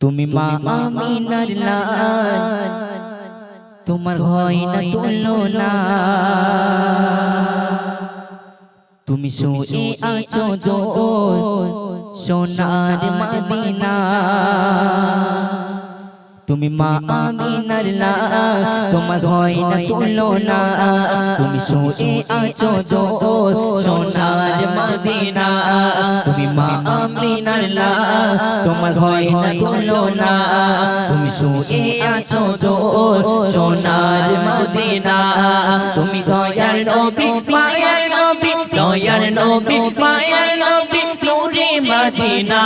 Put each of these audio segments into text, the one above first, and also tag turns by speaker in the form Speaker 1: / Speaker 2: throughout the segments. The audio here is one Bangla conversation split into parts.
Speaker 1: তুমি মা আমিনার লাল তোমার হয় না তুলনা। তুমি শুয়ে আছো জোর সোনার মদিনা। তুমি মা আমিনার লাল তোমার হয় না তুলনা। তুমি শুয়ে আছো দোল সোনার মদিনা। তুমি মা আমিনার লাল তোমার হয় না তুলনা। তুমি শুয়ে আছো দোল সোনার মদিনা। তুমি দয়ার নবী, মায়ার নবী, দয়ার নবী, মায়ার মদিনা,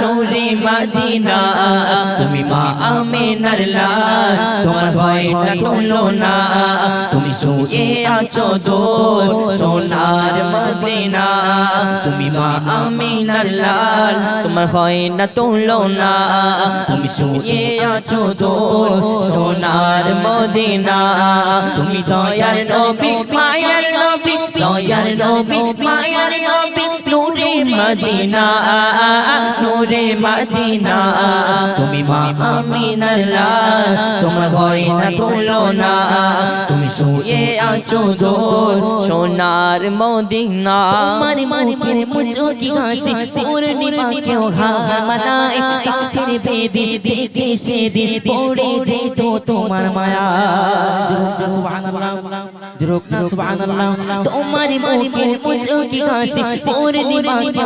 Speaker 1: নূরে মদিনা, তুমি মা আমিনার লাল তোমার হয় না। তুলনা তুমি শুয়ে আছো দোল সোনার মদিনা, তুমি মা আমিনার লাল তোমার হয় না। তুলনা তুমি শুয়ে আছো দোল সোনার মদিনা, তুমি দয়ার নবী, মায়ার নবী, দয়ার নবী, মায়ার নবী। নূরে মদিনা নূরে মদিনা তুমি মা আমিনার লাল তোমার হয় না তুলনা তুমি শুয়ে আছো দোল সোনার মদিনা
Speaker 2: তোমার মুখের মুচকি হাসি পূর্ণিমা কেউ হার মানায় কাফের বেদি দেখে সেদিন পড়ে যেত তোমার মায়া তোমার মুখের মুচকি হাসি পূর্ণিমা কেউ হার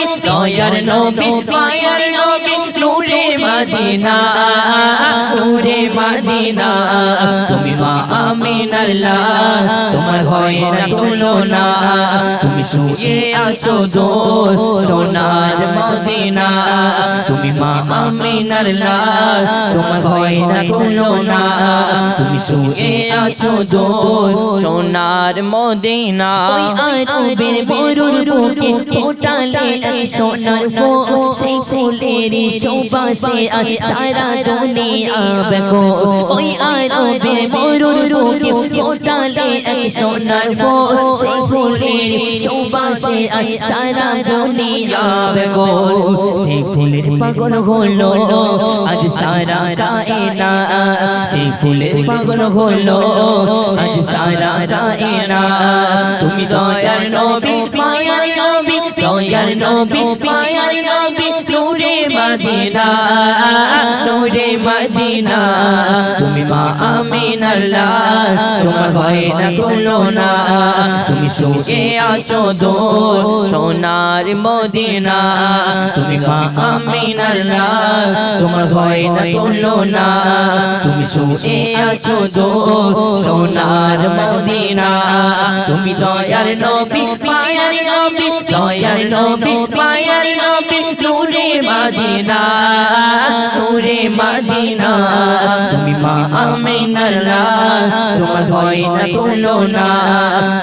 Speaker 1: নবী দয়ার নবী মায়ার নবী নূরে মদিনা নূরে মদিনা তুমি মা আমিনার লাল তোমার হয় তুলনা। তুমি শুয়ে আছো দোল সোনার মদিনা। তুমি মা আমিনার লাল তোমার হয় তুলনা। তুমি শুয়ে আছো দোল সোনার মদিনা।
Speaker 2: আরবের বরুর বুকে ফোটালে এই সোনার ফুল সেই ফুলের সুবাসে আজ সারা দুনিয়া বেকো ওই আরবের বরুর বুকে ফোটালে এই সোনার ফুল সেই ফুলের সুবাসে আজ সারা দুনিয়া বেকো
Speaker 1: সেই ফুলের পাগল হলো আজ সারা কায়না সেই ফুলের পাগল হলো আজ সারা কায়না তুমি দয়ার নবী মায়ার নবী দয়ার নবী মায়ার নবী নূরে মদিনা নূরে মদিনা তুমি মা আমিনার লাল তোমার হয় না তুলনা তুমি শুয়ে আছো দোল সোনার মদিনা তুমি মা আমিনার লাল তোমার হয় না তুলনা তুমি শুয়ে আছো দোল সোনার মদিনা তুমি দয়ার নবী, মায়ার নবী, দয়ার নবী, মায়ার নবী, নূরে মদিনা নূরে মদিনা। তুমি মা আমিনার লাল তোমার হয় না তুলনা।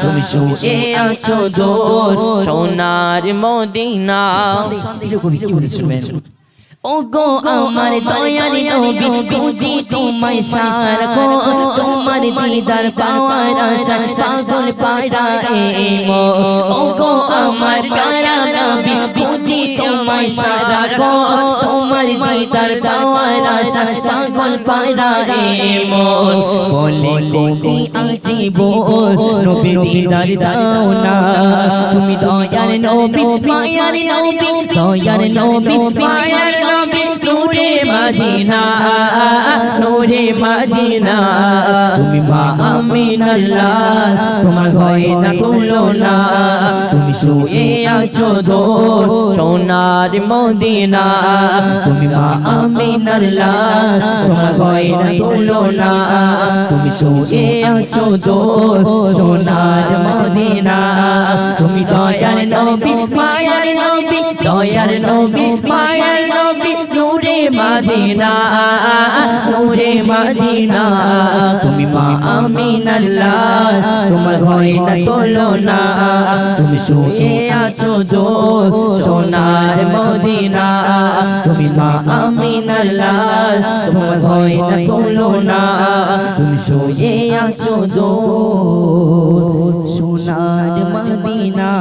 Speaker 1: তুমি শুয়ে আছো দোল সোনার মদিনা।
Speaker 2: ওগো আমার দয়ার নবী খুঁজি তোমায় সারা গো তোমার দিদার পাওয়ার আশা পাগল পাড়া এমো। ওগো আমার প্যারা নবী খুঁজি তোমায় সারা গো তোমার দিদার পাওয়ার আশা পাগল পাড়া এমো।
Speaker 1: বলে কবি আজি নবী দিদার দাও না। তুমি দয়ার নবী, মায়ার নবী, দয়ার নবী, মায়ার মদিনা, নূরে মদিনা। তুমি মা আমিনার লাল তোমার হয় না। তুলনা তুমি শুয়ে আছো দোল সোনার মদিনা। তুমি মা আমিনার লাল তোমার হয় না। তুমি শুয়ে আছো দোল সোনার মদিনা। তুমি দয়ার নবী, মায়ার নবী, দয়ার নবী, মায়ার নবী। মদিনা, নূরে মদিনা। তুমি মা আমিনাল্লাহ, তোমার হয় না তোলো না তুমি শুয়ে আছো জো সোনার মদিনা। তুমি মা আমিনাল্লাহ, তোমার হয় না তোলো না তুমি শুয়ে আছো জো সোনার মদিনা।